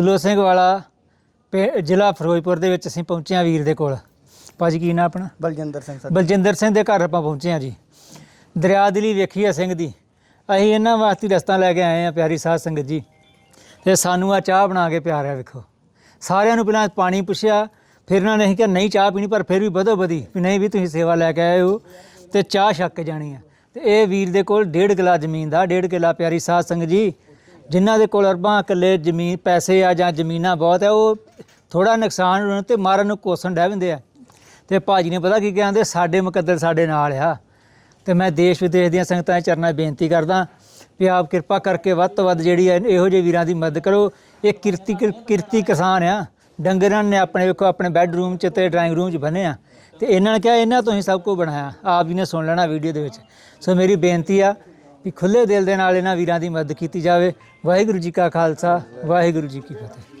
ਫੂਲੋ ਸਿੰਘ ਵਾਲਾ ਪੇ- ਜ਼ਿਲ੍ਹਾ ਫਿਰੋਜ਼ਪੁਰ ਦੇ ਵਿੱਚ ਅਸੀਂ ਪਹੁੰਚੇ ਹਾਂ ਵੀਰ ਦੇ ਕੋਲ। ਭਾਜੀ ਕੀ ਨਾਂ ਆਪਣਾ? ਬਲਜਿੰਦਰ ਸਿੰਘ ਸਰ। ਬਲਜਿੰਦਰ ਸਿੰਘ ਦੇ ਘਰ ਆਪਾਂ ਪਹੁੰਚੇ ਹਾਂ ਜੀ। ਦਰਿਆ ਦਿਲੀ ਵੇਖੀ ਆ ਸਿੰਘ ਦੀ। ਅਸੀਂ ਇਹਨਾਂ ਵਾਸਤੇ ਰਸਤਾ ਲੈ ਕੇ ਆਏ ਆ ਪਿਆਰੀ ਸਾਧ ਸੰਗਤ ਜੀ। ਤੇ ਸਾਨੂੰ ਆ ਚਾਹ ਬਣਾ ਕੇ ਪਿਆਰਿਆ ਵੇਖੋ। ਸਾਰਿਆਂ ਨੂੰ ਪਹਿਲਾਂ ਪਾਣੀ ਪੁੱਛਿਆ ਫਿਰ ਇਹਨਾਂ ਨੇ ਅਸੀਂ ਕਿਹਾ ਨਹੀਂ ਚਾਹ ਪੀਣੀ ਪਰ ਫਿਰ ਵੀ ਵਧੋ ਵਧੀ। ਵੀ ਨਹੀਂ ਵੀ ਤੁਸੀਂ ਸੇਵਾ ਲੈ ਕੇ ਆਏ ਹੋ ਤੇ ਚਾਹ ਛੱਕ ਕੇ ਜਾਣੀ ਆ। ਤੇ ਇਹ ਵੀਰ ਦੇ ਕੋਲ ਡੇਢ ਕਿੱਲਾ ਜ਼ਮੀਨ ਦਾ ਡੇਢ ਕਿੱਲਾ ਪਿਆਰੀ ਸਾਧ ਸੰਗਤ ਜੀ। ਜਿਨ੍ਹਾਂ ਦੇ ਕੋਲ ਅਰਬਾਂ ਕਿੱਲੇ ਜ਼ਮੀਨ, ਪੈਸੇ ਆ ਜਾਂ ਜ਼ਮੀਨਾਂ ਬਹੁਤ ਆ, ਉਹ ਥੋੜਾ ਨੁਕਸਾਨ ਹੋਣ ਤੇ ਮਾਰਨ ਨੂੰ ਕੋਸਣ ਡਹਿ ਪੈਂਦੇ ਆ। ਤੇ ਭਾਜੀ ਨੇ ਪਤਾ ਕੀ ਕਹਿੰਦੇ ਸਾਡੇ ਮੁਕੱਦਰ ਸਾਡੇ ਨਾਲ ਆ। ਤੇ ਮੈਂ ਦੇਸ਼ ਵਿਦੇਸ਼ ਦੀਆਂ ਸੰਗਤਾਂ ਦੇ ਚਰਨਾਂ ਬੇਨਤੀ ਕਰਦਾ ਵੀ ਆਪ ਕਿਰਪਾ ਕਰਕੇ ਵੱਧ ਤੋਂ ਵੱਧ ਜਿਹੜੀ ਹੈ ਇਹੋ ਜਿਹੇ ਵੀਰਾਂ ਦੀ ਮਦਦ ਕਰੋ। ਇਹ ਕਿਰਤੀ ਕਿਰਤੀ ਕਿਸਾਨ ਆ। ਡੰਗਰਾਂ ਨੇ ਆਪਣੇ ਵੇਖੋ, ਆਪਣੇ ਬੈੱਡਰੂਮ 'ਚ ਤੇ ਡਰਾਇੰਗ ਰੂਮ 'ਚ ਬੰਨੇ ਆ। ਤੇ ਇਹਨਾਂ ਨੇ ਕਿਹਾ, ਇਹਨਾਂ ਤੋਂ ਹੀ ਸਭ ਕੁਝ ਬਣਾਇਆ। ਆਪ ਜੀ ਨੇ ਸੁਣ ਲੈਣਾ ਵੀਡੀਓ ਦੇ ਵਿੱਚ। ਸੋ ਮੇਰੀ ਬੇਨਤੀ ਆ ਵੀ ਖੁੱਲੇ ਦਿਲ ਦੇ ਨਾਲ ਇਹਨਾਂ ਵੀਰਾਂ ਦੀ ਮਦਦ ਕੀਤੀ ਜਾਵੇ। ਵਾਹਿਗੁਰੂ ਜੀ ਕਾ ਖਾਲਸਾ, ਵਾਹਿਗੁਰੂ ਜੀ ਕੀ ਫਤਿਹ।